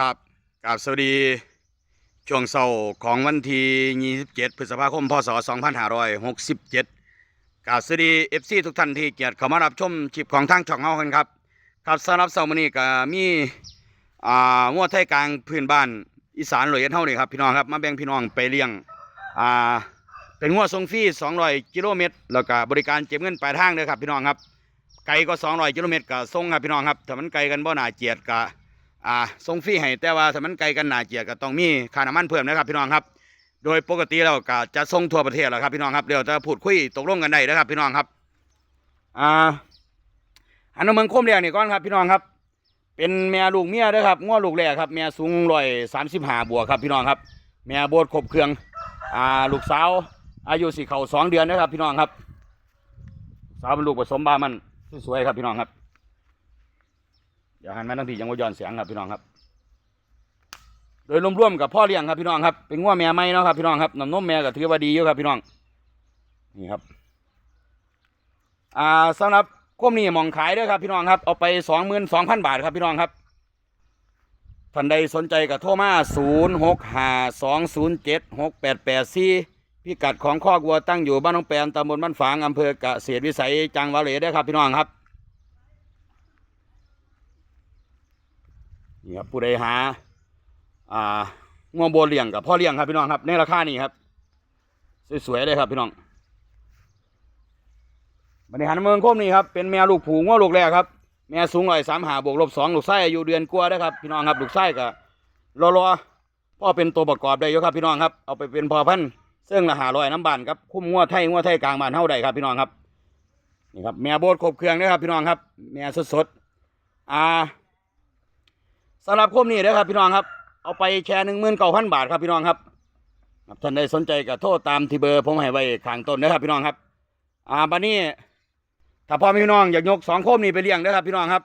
ครับกราบสวัสดี ช่วงเสาร์ของวันที่27 พฤษภาคม พศ 2567กราบสวัสดี FC ทุกท่านที่เกียรติเข้ามารับชมคลิปของทางช่องเฮากันครับ ครับสำหรับเสาร์มื้อนี้ก็มีอ่างัวไทยกลางพื้นบ้านอีสานเลยกันเฮานี่ครับพี่น้องครับมาแบ่งพี่น้องไปเลี้ยงอ่าเป็นงัวทรงฟรี200กิโลเมตรแล้วก็บริการเก็บเงินปลายทางเด้อครับพี่น้องครับไกลก็200กิโลเมตรก็ส่งครับพี่น้องครับถ้ามันไกลกันบ่น่าเกียดก็ อ่าส่งฟรีให้แต่ว่าถ้ามันไกลกันหนาเจียก็ต้องมีค่าน้ำมันเพิ่มนะครับพี่น้องครับ โดยปกติเราก็จะส่งทั่วประเทศแหละครับพี่น้องครับเดี๋ยวจะพูดคุยตกลงกันได้นะครับพี่น้องครับอ่าอันนั้นเมืองโคมเรียงนี่ก่อนครับพี่น้องครับ เป็นแม่ลูกเมียด้อครับง้อลูกแรกครับแม่สูงร้อยสามสิบห้าบวกครับพี่น้องครับ แม่โบดครบเครื่องอ่าลูกสาวอายุสี่เขาสองเดือนนะครับพี่น้องครับลูกสาวเป็นลูกผสมบามันสวยๆครับพี่น้องครับ ดี๋ยวหันมาทั้งทียังว่าย้อนเสียงครับพี่น้องครับ โดยรวมๆกับพ่อเลี้ยงครับพี่น้องครับเป็นง้วแม่ไม่เนาะครับพี่น้องครับน้ำนมแม่ก็ถือว่าดีอยู่ครับพี่น้องนี่ครับ อ่าสำหรับก้มนี่มองขายด้วยครับพี่น้องครับเอาไปสองหมื่นสองพันบาทครับพี่น้องครับท่านใดสนใจก็โทรมาศูนย์หกห้าสองศูนย์เจ็ดหกแปดแปดสี่พิกัดของคอกวัวตั้งอยู่บ้านน้องแปนตำบลบ้านฝางอำเภอกเกษตรวิสัยจังหวัดเลยได้ครับพี่น้องครับ นี่ครับผู้ใดหา อ่าง่วงโบเลี้ยงกับพ่อเลี้ยงครับพี่น้องครับในราคานี้ครับ สวยๆเลยครับพี่น้องบริหารเมืองโคมนี่ครับเป็นแม่ลูกผูง่วงลูกแรกครับแม่สูงร้อยสามหาบวกลบสองลูกไส้อายุเดือนกว่านะครับพี่น้องครับลูกไส้ก็รอๆพ่อเป็นตัวประกอบได้อยู่ครับพี่น้องครับเอาไปเป็นพอพันธุ์ซึ่งละหาร้อยน้ำบานครับคุ้มง่วไทยง่วไทยกลางบานเท่าใดครับพี่น้องครับนี่ครับแม่โบดครบเครื่องนะครับพี่น้องครับแม่สดๆอ่า สำหรับคมนี้นะครับพี่น้องครับ เอาไปแชร์หนึ่งหมื่นเก้าพันบาทครับพี่น้องครับท่านใดสนใจก็โทรตามที่เบอร์ผมให้ไว้ข้างต้นนะครับพี่น้องครับ อ่าบัดนี้ ถ้าพ่อมพี่น้องอยากยกสองโคมนี้ไปเลี้ยงนะครับ พี่น้องครับ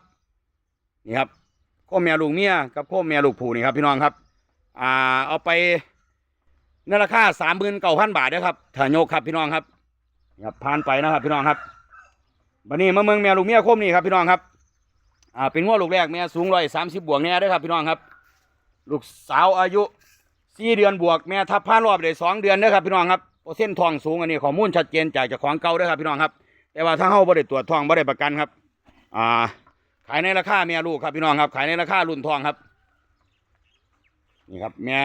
นี่ครับโคมแม่ลูกเมียกับโคมแม่ลูกผูนี่ครับ พี่น้องครับ อ่า เอาไปในราคาสามหมื่นเก้าพันบาทนะครับถ้ายกครับพี่น้องครับนี่ครับผ่านไปนะครับ พี่น้องครับบัดนี้มาเมืองแม่ลูกเมียโคมนี่ครับพี่น้องครับ อ่าเป็นง้อลูกแรกแม่สูงร้อยสามสิบบวกเนี่ยเด้อครับพี่น้องครับ ลูกสาวอายุสี่เดือนบวกแม่ทับผ่านรอบได้สองเดือนด้อครับพี่น้องครับเปอร์เซ็นต์ทองสูงอันนี้ข้อมูลชัดเจนจากเจ้าของเก่าด้อครับพี่น้องครับ แต่ว่าถ้าเฮาบ่ได้ตรวจทองบ่ได้ประกันครับอ่าขายในราคาแม่ลูกครับพี่น้องครับ ขายในราคารุ่นทองครับนี่ครับแม่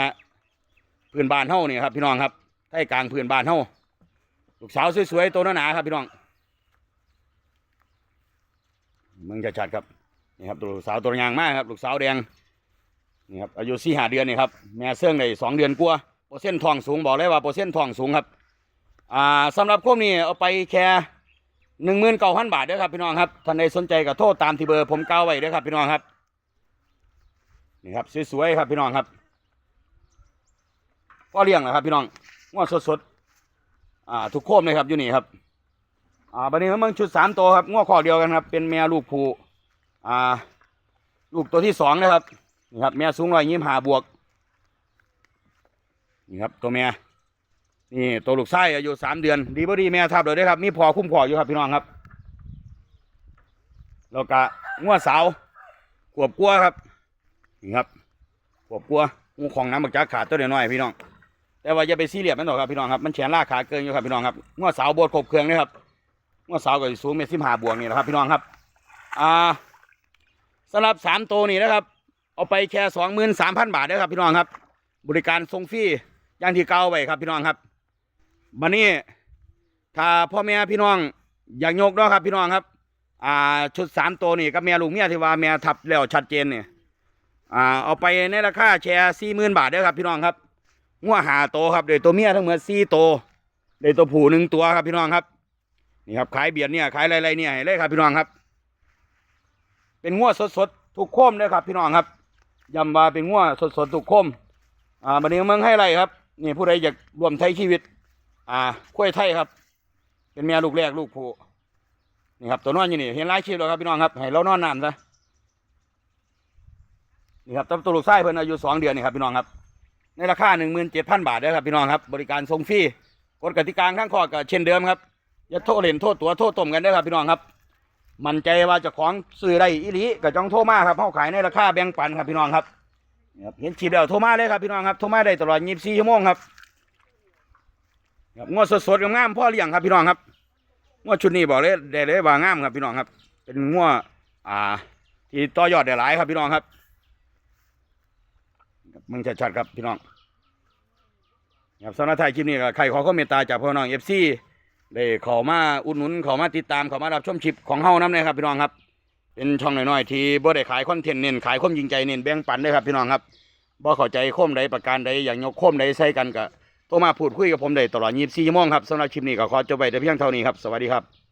พื้นบ้านเฮานี่ครับพี่น้องครับใต้กลางพื้นบ้านเฮาลูกสาวสวยๆตัวหนาๆครับพี่น้องมึงจะชัดครับ นี่ครับตัวลูกสาวตัวยางมากครับ ลูกสาวแดงนี่ครับอายุสี่ห้าเดือนนี่ครับแม่เสื่องได้สองเดือนกว่าเปอร์เซ็นต์ทองสูงบอกเลยว่าเปอร์เซ็นต์ทองสูงครับอ่าสำหรับพวกนี้เอาไปแค่หนึ่งหมื่นเก้าพันบาทเด้อครับพี่น้องครับท่านใดสนใจก็โทษตามที่เบอร์ผมก้าไว้เด้อครับพี่น้องครับนี่ครับสวยๆครับพี่น้องครับก็เลี้ยงนะครับพี่น้องว่าสดๆอ่าทุกโคมเลยครับอยู่นี่ครับอ่าบันนี้มันชุดสามตัวครับง้อข้อเดียวกันครับเป็นแม่ลูกผู อ่าลูกตัวที่สองนะครับนี่ครับแม่สูงร้อยยี่สิบห้าบวกนี่ครับตัวแม่นี่ตัวลูกไส้อายุสามเดือน ดีบ่ดีแม่ทับเลยได้ครับมีพอคุ้มครออยู่ครับพี่น้องครับแล้วก็งัวสาวขวบกลัวครับนี่ครับขวบกลัวงูของน้ำบักจักขาดตัวเดียวน้อยพี่น้อง แต่ว่าอย่าไปซีเรียสมันหรอกครับพี่น้องครับมันแขนลากขาเกินอยู่ครับพี่น้องครับงัวสาวโบดครบเครื่องนะครับงัวสาวก็สิสูงเมตรสิบห้าบวกนี่แหละครับพี่น้องครับอ่า สำหรับสามตัวนี้นะครับ เอาไปแค่สองหมื่นสามพันบาทนะครับ พี่น้องครับ บริการส่งฟรีอย่างที่เก่าไว้ครับ พี่น้องครับบันนี้ถ้าพ่อแม่พี่น้องอยากยกเนาะครับ พี่น้องครับ อ่าชุดสามตัวนี่กับแม่ลูกเมียที่ว่าแม่ทับแล้วชัดเจนเนี่ยอ่าเอาไปในราคาแชร์สี่หมื่นบาทเด้อครับ พี่น้องครับงัวหาโตครับเดี๋ยวตัวเมียทั้งหมดสี่โตเดี๋ยวตัวผู้หนึ่งตัวครับพี่น้องครับนี่ครับขายเบียดเนี่ยขายอะไรๆเนี่ยเลยครับพี่น้องครับ เป็นงัวสดๆทุกโคมเลยครับ พี่น้องครับยำว่าเป็นงัวสดๆทุกโคมอ่าบันนี้เมืองให้ไรครับนี่ผู้ใดอยากรวมไทยชีวิต อ่ากล้ยไทยครับ เป็นแม่ลูกแรกลูกผู้นี่ครับตัวนอนอยู่นี่เห็นหลายชีพแล้วครับพี่น้องครับให้เรานอนน้ำซะนี่ครับตัวลูกไส้เพิ่นอายุสองเดือนนี่ครับพี่น้องครับในราคาหนึ่งหมื่นเจ็ดพันบาทเด้อครับพี่น้องครับ บริการส่งฟรีกฎกติกาข้างข้อก็เช่นเดิมครับอย่าโทษเล่นโทษตัวโทษต้มกันเด้ครับพี่น้องครับ มั่นใจว่าเจะของซื้อได้อีหลีก็จองโทรมาครับเขาขายในราคาแบ่งปันครับพี่น้องครับเห็นฉีดแล้วโทรมาเลยครับพี่น้องครับโทรมาได้ตลอด24ชั่วโมงครับงวดสดๆงามๆพ่อเลี้ยงครับพี่น้องครับงวดชุดนี้บอกเลยได้เลยว่างามครับพี่น้องครับ เป็นงวดอ่า ที่ต่อยอดได้หลายครับพี่น้องครับมึงชัดๆครับพี่น้องครับสำหรับท้ายคลิปนี้ก็ใครขอควาเมตตาจากพ่อน้องเอฟซี ได้เขอมาอุดหนุนเขอมาติดตามเขอมารับชมชิปของเฮาน้ำเลยครับพี่น้องครับ เป็นช่องน้อยๆที่บ่ได้ขายคอนเทนต์เน้นขายความจริงใจเน้นแบ่งปันเด้อครับพี่น้องครับบ่เข้าใจโคมใดประการใดอย่างยกโคมใดใส่กันก็โทรมาพูดคุยกับผมได้ตลอด24ชั่วโมงครับสำหรับคลิปนี้ก็ขอจบไปแต่เพียงเท่านี้ครับสวัสดีครับ